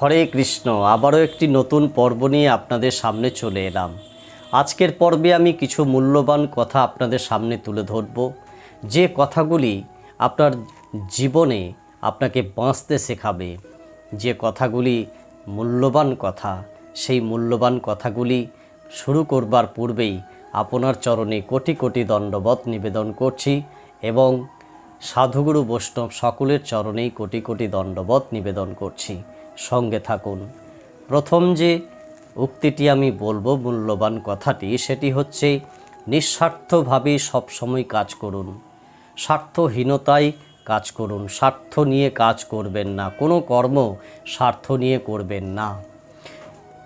হরে কৃষ্ণ, আবারও একটি নতুন পর্ব নিয়ে আপনাদের সামনে চলে এলাম। আজকের পর্বে আমি কিছু মূল্যবান কথা আপনাদের সামনে তুলে ধরব। যে কথাগুলি আপনার জীবনে আপনাকে বাঁচতে শেখাবে, যে কথাগুলি মূল্যবান কথা, সেই মূল্যবান কথাগুলি শুরু করবার পূর্বেই আপনার চরণে কোটি কোটি দণ্ডবত নিবেদন করছি এবং সাধুগুরু বৈষ্ণব সকলের চরণেই কোটি কোটি দণ্ডবত নিবেদন করছি। সঙ্গে থাকুন। প্রথম যে উক্তিটি আমি বলব মূল্যবান কথাটি, সেটি হচ্ছে, নিঃস্বার্থভাবে সবসময় কাজ করুন। স্বার্থহীনতায় কাজ করুন। স্বার্থ নিয়ে কাজ করবেন না। কোনো কর্ম স্বার্থ নিয়ে করবেন না।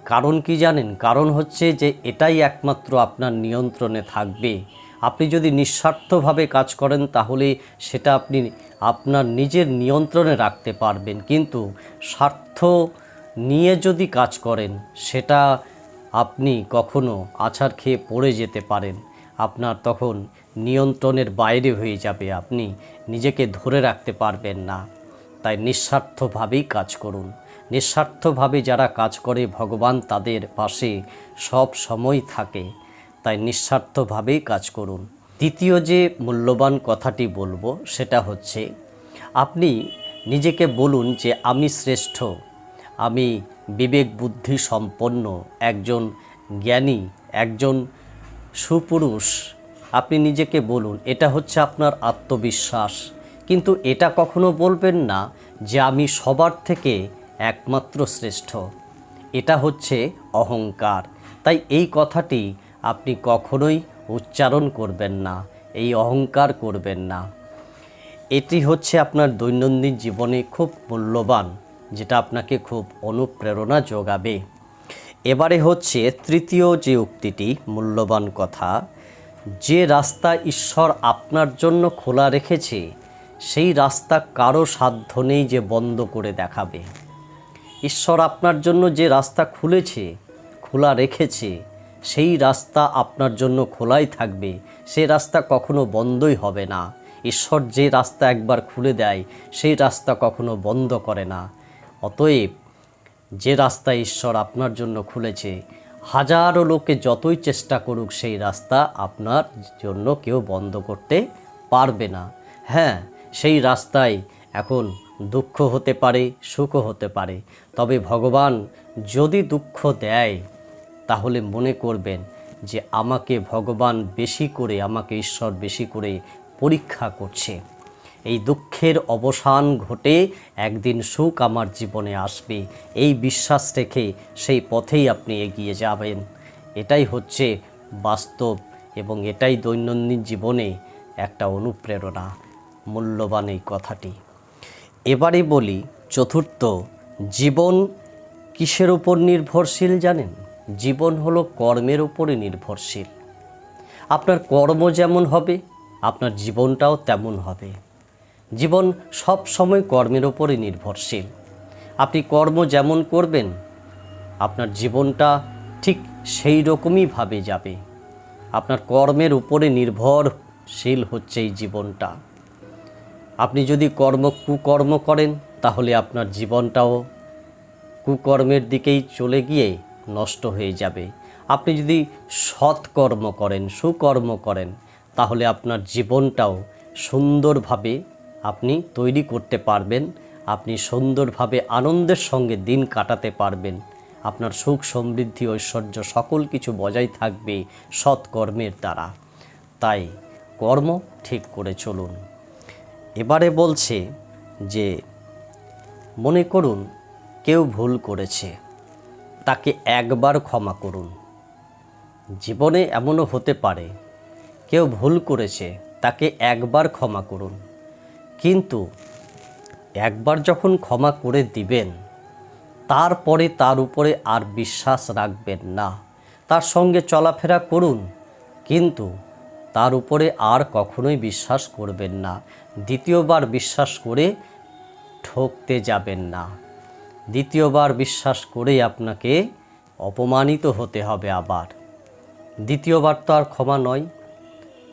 কারণ কি জানেন? কারণ হচ্ছে যে এটাই একমাত্র আপনার নিয়ন্ত্রণে থাকবে। আপনি যদি নিঃস্বার্থভাবে কাজ করেন, তাহলে সেটা আপনি আপনার নিজের নিয়ন্ত্রণে রাখতে পারবেন। কিন্তু স্বার্থ নিয়ে যদি কাজ করেন, সেটা আপনি কখনো আছাড় খেয়ে পড়ে যেতে পারেন। আপনার তখন নিয়ন্ত্রণের বাইরে হয়ে যাবে। আপনি নিজেকে ধরে রাখতে পারবেন না। তাই নিঃস্বার্থভাবেই কাজ করুন। নিঃস্বার্থভাবে যারা কাজ করে ভগবান তাদের পাশে সব সময় থাকে, তাই নিঃস্বার্থভাবেই কাজ করুন। দ্বিতীয় যে মূল্যবান কথাটি বলব, সেটা হচ্ছে, আপনি নিজেকে বলুন যে আমি শ্রেষ্ঠ, আমি বিবেক বুদ্ধি সম্পন্ন, একজন জ্ঞানী, একজন সুপুরুষ। আপনি নিজেকে বলুন, এটা হচ্ছে আপনার আত্মবিশ্বাস। কিন্তু এটা কখনো বলবেন না যে আমি সবার থেকে একমাত্র শ্রেষ্ঠ। এটা হচ্ছে অহংকার। তাই এই কথাটি আপনি কখনোই উচ্চারণ করবেন না, এই অহংকার করবেন না। এটি হচ্ছে আপনার দৈনন্দিন জীবনে খুব মূল্যবান, যেটা আপনাকে খুব অনুপ্রেরণা যোগাবে। এবারে হচ্ছে তৃতীয় যে উক্তিটি, মূল্যবান কথা, যে রাস্তা ঈশ্বর আপনার জন্য খোলা রেখেছে, সেই রাস্তা কারও সাধ্য নেই যে বন্ধ করে দেখাবে। ঈশ্বর আপনার জন্য যে রাস্তা খুলেছে, খোলা রেখেছে, সেই রাস্তা আপনার জন্য খোলাই থাকবে। সেই রাস্তা কখনো বন্ধই হবে না। ঈশ্বর যে রাস্তা একবার খুলে দেয়, সেই রাস্তা কখনো বন্ধ করে না। অতএব, যে রাস্তা ঈশ্বর আপনার জন্য খুলেছে, হাজারো লোকে যতই চেষ্টা করুক, সেই রাস্তা আপনার জন্য কেউ বন্ধ করতে পারবে না। হ্যাঁ সেই রাস্তায় এখন দুঃখ হতে পারে, সুখও হতে পারে। তবে ভগবান যদি দুঃখ দেয়, তাহলে মনে করবেন যে আমাকে ভগবান বেশি করে, আমাকে ঈশ্বর বেশি করে পরীক্ষা করছে। এই দুঃখের অবসান ঘটে একদিন সুখ আমার জীবনে আসবে। এই বিশ্বাস রেখে সেই পথেই আপনি এগিয়ে যাবেন। এটাই হচ্ছে বাস্তব এবং এটাই দৈনন্দিন জীবনে একটা অনুপ্রেরণা। মূল্যবান এই কথাটি। এবারে বলি, চতুর্থ, জীবন কিসের উপর নির্ভরশীল জানেন? জীবন হলো কর্মের উপরে নির্ভরশীল। আপনার কর্ম যেমন হবে, আপনার জীবনটাও তেমন হবে। জীবন সব সময় কর্মের ওপরে নির্ভরশীল। আপনি কর্ম যেমন করবেন, আপনার জীবনটা ঠিক সেই রকমইভাবে যাবে। আপনার কর্মের উপরে নির্ভরশীল হচ্ছে এই জীবনটা। আপনি যদি কর্ম কুকর্ম করেন, তাহলে আপনার জীবনটাও কুকর্মের দিকেই চলে গিয়ে নষ্ট হয়ে যাবে। আপনি যদি সৎকর্ম করেন, সুকর্ম করেন, তাহলে আপনার জীবনটাও সুন্দরভাবে আপনি তৈরি করতে পারবেন, আপনি সুন্দরভাবে আনন্দের সঙ্গে দিন কাটাতে পারবেন, আপনার সুখ, সমৃদ্ধি, ঐশ্বর্য সকল কিছু বজায় থাকবে সৎকর্মের দ্বারা। তাই কর্ম ঠিক করে চলুন। এবারে বলছে যে, মনে করুন কেউ ভুল করেছে, তাকে একবার ক্ষমা করুন। জীবনে এমনও হতে পারে, কেউ ভুল করেছে, তাকে একবার ক্ষমা করুন। কিন্তু একবার যখন ক্ষমা করে দিবেন, তারপরে তার উপরে আর বিশ্বাস রাখবেন না। তার সঙ্গে চলাফেরা করুন, কিন্তু তার উপরে আর কখনোই বিশ্বাস করবেন না। দ্বিতীয়বার বিশ্বাস করে ঠকতে যাবেন না। দ্বিতীয়বার বিশ্বাস করে আপনাকে অপমানিত হতে হবে আবার। দ্বিতীয়বার তো আর ক্ষমা নয়।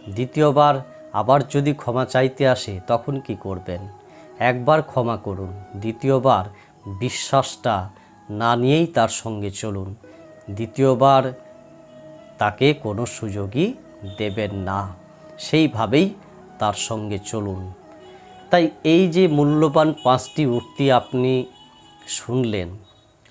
দ্বিতীয়বার আবার যদি ক্ষমা চাইতে আসে, তখন কি করবেন? একবার ক্ষমা করুন। দ্বিতীয়বার বিশ্বাসটা না নিয়েই তার সঙ্গে চলুন। দ্বিতীয়বার তাকে কোনো সুযোগই দেবেন না। সেইভাবেই তার সঙ্গে চলুন। তাই এই যে মূল্যবান পাঁচটি উক্তি আপনি শুনলেন,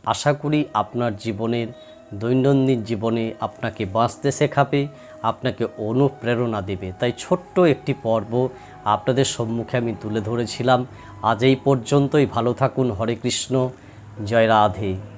আশা করি আপনার জীবনের, দৈনন্দিন জীবনে আপনাকে বাঁচতে শেখাবে, আপনাকে অনুপ্রেরণা দেবে। তাই ছোট্ট একটি পর্ব আপনাদের সম্মুখে আমি তুলে ধরেছিলাম। আজ এই পর্যন্তই। ভালো থাকুন। হরে কৃষ্ণ। জয় রাধে।